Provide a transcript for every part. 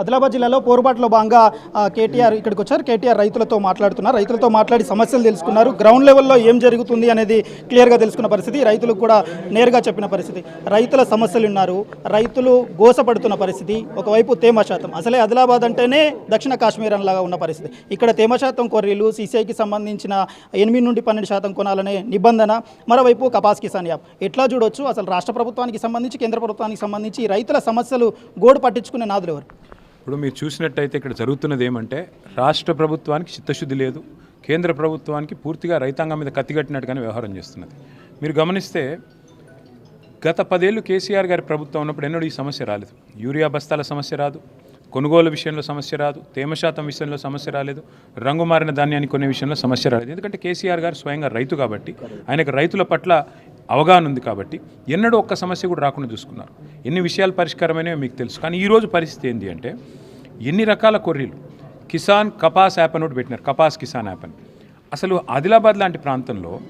ఆదిలాబాద్ జిల్లాలో పోరుబాటులో భాగంగా కేటీఆర్ ఇక్కడికి వచ్చారు. కేటీఆర్ రైతులతో మాట్లాడుతున్నారు. రైతులతో మాట్లాడి సమస్యలు తెలుసుకున్నారు. గ్రౌండ్ లెవెల్లో ఏం జరుగుతుంది అనేది క్లియర్గా తెలుసుకున్న పరిస్థితి. రైతులకు కూడా నేరుగా చెప్పిన పరిస్థితి. రైతుల సమస్యలు ఉన్నారు. రైతులు గోసపడుతున్న పరిస్థితి. ఒకవైపు తేమ శాతం. అసలే ఆదిలాబాద్ అంటేనే దక్షిణ కాశ్మీర్ లాగా ఉన్న పరిస్థితి. ఇక్కడ తేమ శాతం కొర్రీలు సీసీఐకి సంబంధించిన ఎనిమిది నుండి పన్నెండు శాతం కొనాలనే నిబంధన. మరోవైపు కపాస్ కిసాన్ యాప్. ఎట్లా చూడొచ్చు? అసలు రాష్ట్ర ప్రభుత్వానికి సంబంధించి కేంద్ర ప్రభుత్వానికి సంబంధించి రైతుల సమస్యలు గోడు పట్టించుకునే నాదులు ఎవరు? ఇప్పుడు మీరు చూసినట్టయితే ఇక్కడ జరుగుతున్నది ఏమంటే రాష్ట్ర ప్రభుత్వానికి చిత్తశుద్ధి లేదు కేంద్ర ప్రభుత్వానికి పూర్తిగా రైతాంగం మీద కత్తిగట్టినట్టుగానే వ్యవహారం చేస్తున్నది. మీరు గమనిస్తే గత పదేళ్ళు కేసీఆర్ గారి ప్రభుత్వం ఉన్నప్పుడు ఎన్నడూ ఈ సమస్య రాలేదు. యూరియా బస్తాల సమస్య రాదు కొనుగోలు విషయంలో సమస్య రాదు తేమ శాతం విషయంలో సమస్య రాలేదు రంగు మారిన ధాన్యాన్ని కొనే విషయంలో సమస్య రాలేదు. ఎందుకంటే కేసీఆర్ గారు స్వయంగా రైతు కాబట్టి ఆయనకు రైతుల పట్ల అవగాహన ఉంది కాబట్టి ఎన్నడూ ఒక్క సమస్య కూడా రాకుండా చూసుకున్నారు. ఎన్ని విషయాలు పరిష్కారమైనవి మీకు తెలుసు. కానీ ఈరోజు పరిస్థితి ఏంటి అంటే ఎన్ని రకాల కొర్రీలు? కిసాన్ కపాస్ యాప్ అని ఒకటి పెట్టినారు కపాస్ కిసాన్ యాప్ అని. అసలు ఆదిలాబాద్ లాంటి ప్రాంతంలో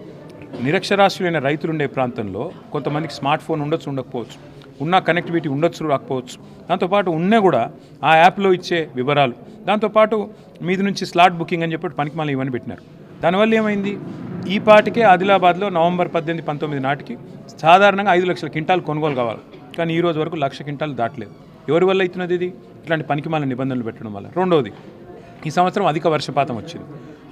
నిరక్షరాస్యులైన రైతులు ఉండే ప్రాంతంలో కొంతమందికి స్మార్ట్ ఫోన్ ఉండొచ్చు ఉండకపోవచ్చు. ఉన్న కనెక్టివిటీ ఉండొచ్చు రాకపోవచ్చు. దాంతోపాటు ఉన్నా కూడా ఆ యాప్లో ఇచ్చే వివరాలు. దాంతోపాటు మీది నుంచి స్లాట్ బుకింగ్ అని చెప్పి పనికి మళ్ళీ ఇవన్నీ పెట్టినారు. దానివల్ల ఏమైంది? ఈ పాటికే ఆదిలాబాద్లో నవంబర్ పద్దెనిమిది పంతొమ్మిది నాటికి సాధారణంగా ఐదు లక్షల క్వింటాలు కొనుగోలు కావాలి. కానీ ఈ రోజు వరకు లక్ష క్వింటాలు దాటలేదు. ఎవరి వల్ల అవుతున్నది ఇది? ఇట్లాంటి పనికిమాల నిబంధనలు పెట్టడం వల్ల. రెండవది ఈ సంవత్సరం అధిక వర్షపాతం వచ్చింది.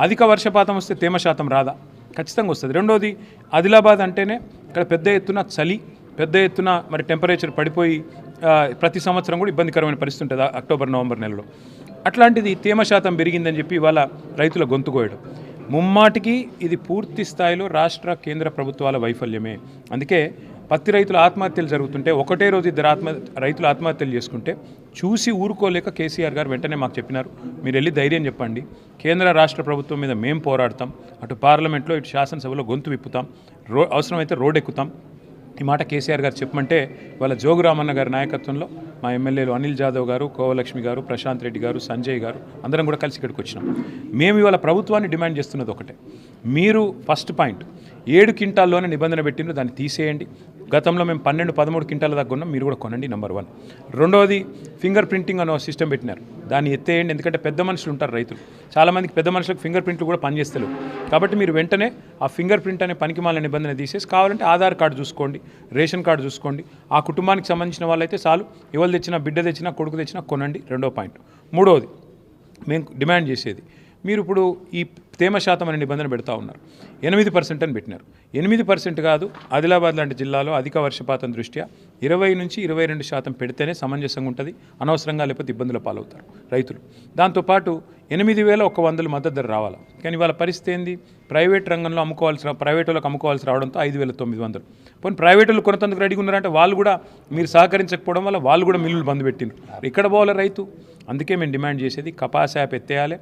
అధిక వర్షపాతం వస్తే తేమ శాతం రాదా? ఖచ్చితంగా వస్తుంది. రెండోది ఆదిలాబాద్ అంటేనే ఇక్కడ పెద్ద ఎత్తున చలి పెద్ద ఎత్తున మరి టెంపరేచర్ పడిపోయి ప్రతి సంవత్సరం కూడా ఇబ్బందికరమైన పరిస్థితి ఉంటుంది అక్టోబర్ నవంబర్ నెలలో. అట్లాంటిది తేమ శాతం పెరిగిందని చెప్పి ఇవాళ రైతుల గొంతు కోయడం. ముమ్మాటికి ఇది పూర్తి స్థాయిలో రాష్ట్ర కేంద్ర ప్రభుత్వాల వైఫల్యమే. అందుకే పత్తి రైతుల ఆత్మహత్యలు జరుగుతుంటే ఒకటే రోజు ఇద్దరు ఆత్మ రైతులు ఆత్మహత్యలు చేసుకుంటే చూసి ఊరుకోలేక కేసీఆర్ గారు వెంటనే మాకు చెప్పినారు. మీరు వెళ్ళి ధైర్యం చెప్పండి. కేంద్ర రాష్ట్ర ప్రభుత్వం మీద మేము పోరాడతాం. అటు పార్లమెంట్లో ఇటు శాసనసభలో గొంతు విప్పుతాం. రో అవసరమైతే రోడ్ ఎక్కుతాం ఈ మాట కేసీఆర్ గారు చెప్పమంటే ఇవాళ జోగురామన్న గారి నాయకత్వంలో మా ఎమ్మెల్యేలు అనిల్ జాదవ్ గారు కోవలక్ష్మి గారు ప్రశాంత్ రెడ్డి గారు సంజయ్ గారు అందరం కూడా కలిసి ఇక్కడికి వచ్చినాం. మేము ఇవాళ ప్రభుత్వాన్ని డిమాండ్ చేస్తున్నది ఒకటే. మీరు ఫస్ట్ పాయింట్. ఏడు క్వింటాల్లోనే నిబంధన పెట్టిండ్రు. దాన్ని తీసేయండి. గతంలో మేము పన్నెండు పదమూడు క్వింటాల దాకా ఉన్నాం మీరు కూడా కొనండి నెంబర్ వన్ రెండవది ఫింగర్ ప్రింటింగ్ అనే సిస్టమ్ పెట్టినారు. దాన్ని ఎత్తేయండి ఎందుకంటే పెద్ద మనుషులు ఉంటారు రైతులు. చాలామందికి పెద్ద మనుషులకు ఫింగర్ ప్రింట్లు కూడా పనిచేస్తలేవు కాబట్టి మీరు వెంటనే ఆ ఫింగర్ ప్రింట్ అనే పనికిమాల నిబంధన తీసేసి కావాలంటే ఆధార్ కార్డు చూసుకోండి రేషన్ కార్డు చూసుకోండి. ఆ కుటుంబానికి సంబంధించిన వాళ్ళైతే చాలు ఎవరు తెచ్చినా బిడ్డ తెచ్చినా కొడుకు తెచ్చినా కొనండి రెండో పాయింట్. మూడవది మేము డిమాండ్ చేసేది మీరు ఇప్పుడు ఈ తేమ శాతం అనే నిబంధన పెడతా ఉన్నారు. ఎనిమిది పర్సెంట్ అని పెట్టినారు. ఎనిమిది పర్సెంట్ కాదు ఆదిలాబాద్ లాంటి జిల్లాలో అధిక వర్షపాతం దృష్ట్యా ఇరవై నుంచి ఇరవై రెండు శాతం పెడితేనే సమంజసంగా ఉంటుంది అనవసరంగా లేకపోతే ఇబ్బందుల పాలవుతారు రైతులు. దాంతోపాటు ఎనిమిది వేల ఒక వందల మద్దతు ధర రావాలి? కానీ వాళ్ళ పరిస్థితి ఏంది? ప్రైవేట్ రంగంలో అమ్ముకోవాల్సిన ప్రైవేట్ వాళ్ళకి అమ్ముకోవాల్సి రావడంతో ఐదు వేల తొమ్మిది వందలు. పోనీ ప్రైవేట్ వాళ్ళు కొనందుకు రెడీగా ఉన్నారంటే వాళ్ళు కూడా మీరు సహకరించకపోవడం వల్ల వాళ్ళు కూడా మిల్లులు బంద్ పెట్టినారు ఇక్కడ పోవాలి రైతు? అందుకే మేము డిమాండ్ చేసేది కపాస్ యాప్ ఎత్తేయాలి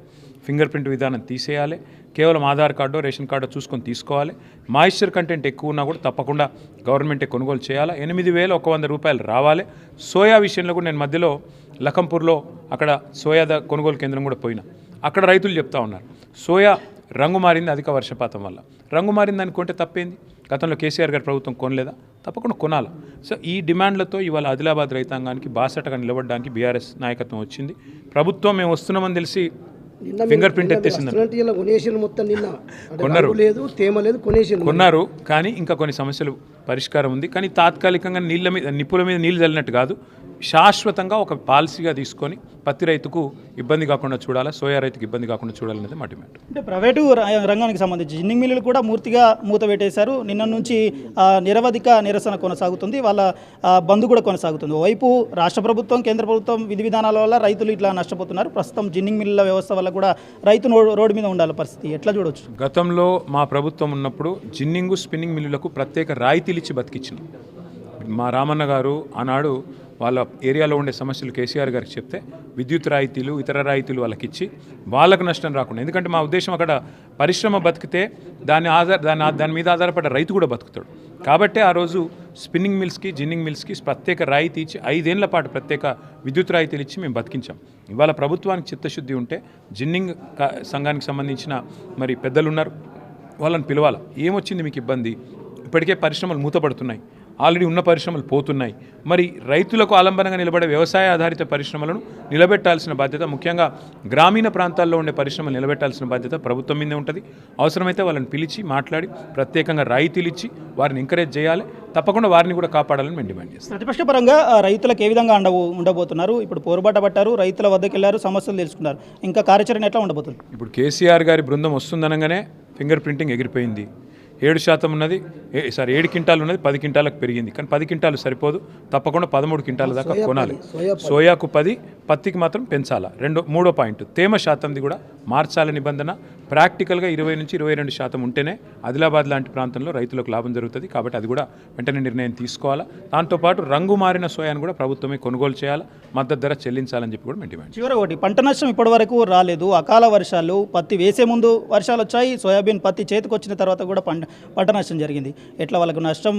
ఫింగర్ ప్రింట్ విధానం తీసేయాలి కేవలం ఆధార్ కార్డు రేషన్ కార్డు చూసుకొని తీసుకోవాలి. మాయిశ్చర్ కంటెంట్ ఎక్కువ ఉన్నా కూడా తప్పకుండా గవర్నమెంటే కొనుగోలు చేయాలి. ఎనిమిది వేల ఒక వంద రూపాయలు రావాలి. సోయా విషయంలో కూడా నేను మధ్యలో లఖంపూర్లో అక్కడ సోయా ద- కొనుగోలు కేంద్రం కూడా పోయినా. అక్కడ రైతులు చెప్తా ఉన్నారు సోయా రంగు మారింది అధిక వర్షపాతం వల్ల. రంగు మారింది అనుకుంటే తప్పేంది? గతంలో కేసీఆర్ గారి ప్రభుత్వం కొనలేదా? తప్పకుండా కొనాలి. సో ఈ డిమాండ్లతో ఇవాళ ఆదిలాబాద్ రైతాంగానికి బాసటగా నిలబడడానికి బీఆర్ఎస్ నాయకత్వం వచ్చింది. ప్రభుత్వం మేము వస్తున్నామని తెలిసి ఫింగర్ ప్రింట్ కొన్నారు. లేదు తేమ లేదు కొన్నారు. కానీ ఇంకా కొన్ని సమస్యలు పరిష్కారం ఉంది. కానీ తాత్కాలికంగా నీళ్ళ మీద నిప్పుల మీద నీళ్ళు చల్లినట్టు కాదు. శాశ్వతంగా ఒక పాలసీగా తీసుకొని పత్తి రైతుకు ఇబ్బంది కాకుండా చూడాలా సోయా రైతుకు ఇబ్బంది కాకుండా చూడాలనేది మా డిమాండ్. అంటే ప్రైవేటు రంగానికి సంబంధించి జిన్నింగ్ మిల్లులు కూడా పూర్తిగా మూత పెట్టేశారు. నిన్న నుంచి నిరవధిక నిరసన కొనసాగుతుంది. వాళ్ళ బంద్ కూడా కొనసాగుతుంది. ఓవైపు రాష్ట్ర ప్రభుత్వం కేంద్ర ప్రభుత్వం విధి విధానాల వల్ల రైతులు ఇట్లా నష్టపోతున్నారు. ప్రస్తుతం జిన్నింగ్ మిల్లుల వ్యవస్థ వల్ల కూడా రైతు రోడ్డు మీద ఉండాలి పరిస్థితి. ఎట్లా చూడొచ్చు? గతంలో మా ప్రభుత్వం ఉన్నప్పుడు జిన్నింగు స్పిన్నింగ్ మిల్లులకు ప్రత్యేక రాయితీలు ఇచ్చి బతికించింది మా రామన్న గారు ఆనాడు వాళ్ళ ఏరియాలో ఉండే సమస్యలు కేసీఆర్ గారికి చెప్తే విద్యుత్ రాయితీలు ఇతర రాయితీలు వాళ్ళకి ఇచ్చి వాళ్ళకు నష్టం రాకుండా ఎందుకంటే మా ఉద్దేశం అక్కడ పరిశ్రమ బతికితే దాని ఆధార దాని దాని మీద ఆధారపడ్డ రైతు కూడా బతుకుతాడు. కాబట్టే ఆ రోజు స్పిన్నింగ్ మిల్స్కి జిన్నింగ్ మిల్స్కి ప్రత్యేక రాయితీ ఇచ్చి ఐదేళ్ళ పాటు ప్రత్యేక విద్యుత్ రాయితీలు ఇచ్చి మేము బతికించాం. ఇవాళ ప్రభుత్వానికి చిత్తశుద్ధి ఉంటే జిన్నింగ్ సంఘానికి సంబంధించిన మరి పెద్దలు ఉన్నారు వాళ్ళని పిలవాలి? ఏమొచ్చింది మీకు ఇబ్బంది? ఇప్పటికే పరిశ్రమలు మూతపడుతున్నాయి. ఆల్రెడీ ఉన్న పరిశ్రమలు పోతున్నాయి. మరి రైతులకు ఆలంబనంగా నిలబడే వ్యవసాయ ఆధారిత పరిశ్రమలను నిలబెట్టాల్సిన బాధ్యత ముఖ్యంగా గ్రామీణ ప్రాంతాల్లో ఉండే పరిశ్రమలు నిలబెట్టాల్సిన బాధ్యత ప్రభుత్వం మీదే ఉంటుంది. అవసరమైతే వాళ్ళని పిలిచి మాట్లాడి ప్రత్యేకంగా రాయితీలు ఇచ్చి వారిని ఎంకరేజ్ చేయాలి. తప్పకుండా వారిని కూడా కాపాడాలని మేము డిమాండ్ చేస్తాం. ప్రతిపక్ష పరంగా రైతులకు ఏ విధంగా ఉండబో ఉండబోతున్నారు? ఇప్పుడు పోరుబాట పట్టారు రైతుల వద్దకు వెళ్ళారు సమస్యలు తెలుసుకున్నారు. ఇంకా కార్యాచరణ ఎట్లా ఉండబోతుంది? ఇప్పుడు కేసీఆర్ గారి బృందం వస్తుందనగానే ఫింగర్ ప్రింటింగ్ ఎగిరిపోయింది. ఏడు శాతం ఉన్నది ఏ- సారీ ఏడు క్వింటాలు ఉన్నది పది క్వింటాలకు పెరిగింది. కానీ పది క్వింటాలు సరిపోదు. తప్పకుండా పదమూడు క్వింటాల దాకా కొనాలి. సోయాకు పది పత్తికి మాత్రం పెంచాలా. రెండో మూడో పాయింట్ తేమ శాతంది కూడా మార్చాల నిబంధన. ప్రాక్టికల్గా ఇరవై నుంచి ఇరవై రెండు శాతం ఉంటేనే ఆదిలాబాద్ లాంటి ప్రాంతంలో రైతులకు లాభం జరుగుతుంది. కాబట్టి అది కూడా వెంటనే నిర్ణయం తీసుకోవాలా. దాంతోపాటు రంగు మారిన సోయాను కూడా ప్రభుత్వమే కొనుగోలు చేయాలా. మద్దతు ధర చెల్లించాలని చెప్పి కూడా మేము డిమాండ్ చివరి ఒకటి పంట నష్టం ఇప్పటి వరకు రాలేదు. అకాల వర్షాలు పత్తి వేసే ముందు వర్షాలు వచ్చాయి. సోయాబీన్ పత్తి చేతికి వచ్చిన తర్వాత కూడా పంట పంట నష్టం జరిగింది. ఎట్లా వాళ్ళకు నష్టం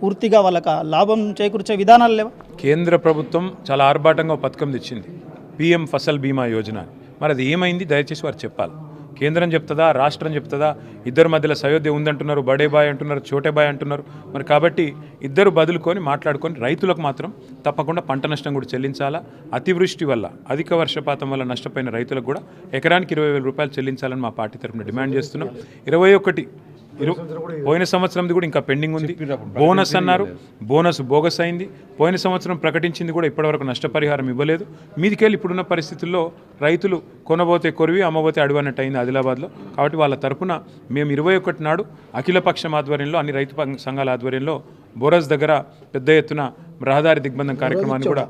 పూర్తిగా వాళ్ళకి లాభం చేకూర్చే విధానాలు లేవా? కేంద్ర ప్రభుత్వం చాలా ఆర్భాటంగా పథకం తెచ్చింది. పిఎం ఫసల్ బీమా యోజన. మరి అది ఏమైంది? దయచేసి వారు చెప్పాలి. కేంద్రం చెప్తుందా రాష్ట్రం చెప్తుందా? ఇద్దరు మధ్యలో సయోధ్య ఉందంటున్నారు బడే బాయ్ అంటున్నారు చోటే బాయ్ అంటున్నారు. మరి కాబట్టి ఇద్దరు బదులుకొని మాట్లాడుకొని రైతులకు మాత్రం తప్పకుండా పంట నష్టం కూడా చెల్లించాలా? అతివృష్టి వల్ల అధిక వర్షపాతం వల్ల నష్టపోయిన రైతులకు కూడా ఎకరానికి ఇరవై వేల రూపాయలు చెల్లించాలని మా పార్టీ తరఫున డిమాండ్ చేస్తున్నాం. ఇరవై ఒకటి పోయిన సంవత్సరంది కూడా ఇంకా పెండింగ్ ఉంది. బోనస్ అన్నారు. బోనస్ బోగస్ అయింది. పోయిన సంవత్సరం ప్రకటించింది కూడా ఇప్పటివరకు నష్టపరిహారం ఇవ్వలేదు. మీదికెళ్ళి ఇప్పుడున్న పరిస్థితుల్లో రైతులు కొనబోతే కొరివి అమ్మబోతే అడుగు అన్నట్టు అయింది ఆదిలాబాద్లో. కాబట్టి వాళ్ళ తరపున మేము ఇరవై ఒకటి నాడు అఖిలపక్షం ఆధ్వర్యంలో అన్ని రైతు సంఘాల ఆధ్వర్యంలో బోరస్ దగ్గర పెద్ద ఎత్తున రహదారి దిగ్బంధం కార్యక్రమాన్ని కూడా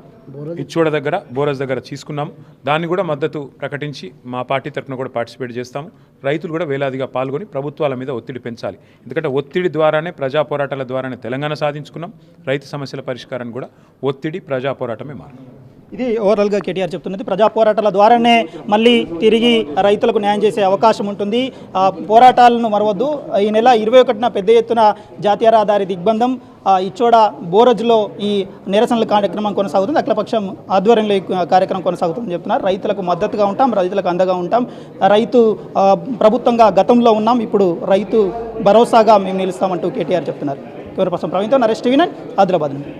ఇచ్చోడ. దగ్గర బోరస్ దగ్గర తీసుకున్నాం దాన్ని కూడా మద్దతు ప్రకటించి మా పార్టీ తరఫున కూడా పార్టిసిపేట్ చేస్తాము. రైతులు కూడా వేలాదిగా పాల్గొని ప్రభుత్వాల మీద ఒత్తిడి పెంచాలి. ఎందుకంటే ఒత్తిడి ద్వారానే ప్రజా పోరాటాల ద్వారానే తెలంగాణ సాధించుకున్నాం. రైతు సమస్యల పరిష్కారాన్ని కూడా ఒత్తిడి ప్రజా పోరాటమే మార్గం. ఇది ఓవరాల్గా కేటీఆర్ చెప్తున్నది. ప్రజా పోరాటాల ద్వారానే మళ్ళీ తిరిగి రైతులకు న్యాయం చేసే అవకాశం ఉంటుంది. ఆ పోరాటాలను మరవద్దు. ఈ నెల ఇరవై ఒకటిన పెద్ద ఎత్తున జాతీయ రహదారి దిగ్బంధం ఇచ్చోడ బోరజ్లో ఈ నిరసనల కార్యక్రమం కొనసాగుతుంది. అఖిలపక్షం ఆధ్వర్యంలో ఈ కార్యక్రమం కొనసాగుతుందని చెప్తున్నారు. రైతులకు మద్దతుగా ఉంటాం రైతులకు అండగా ఉంటాం. రైతు ప్రభుత్వంగా గతంలో ఉన్నాం. ఇప్పుడు రైతు భరోసాగా మేము నిలుస్తామంటూ కేటీఆర్ చెప్తున్నారు. కెమెరా పర్సన్ ప్రవీణ్తో నరేష్ టీవీ నైన్ ఆదిలాబాద్ నుండి.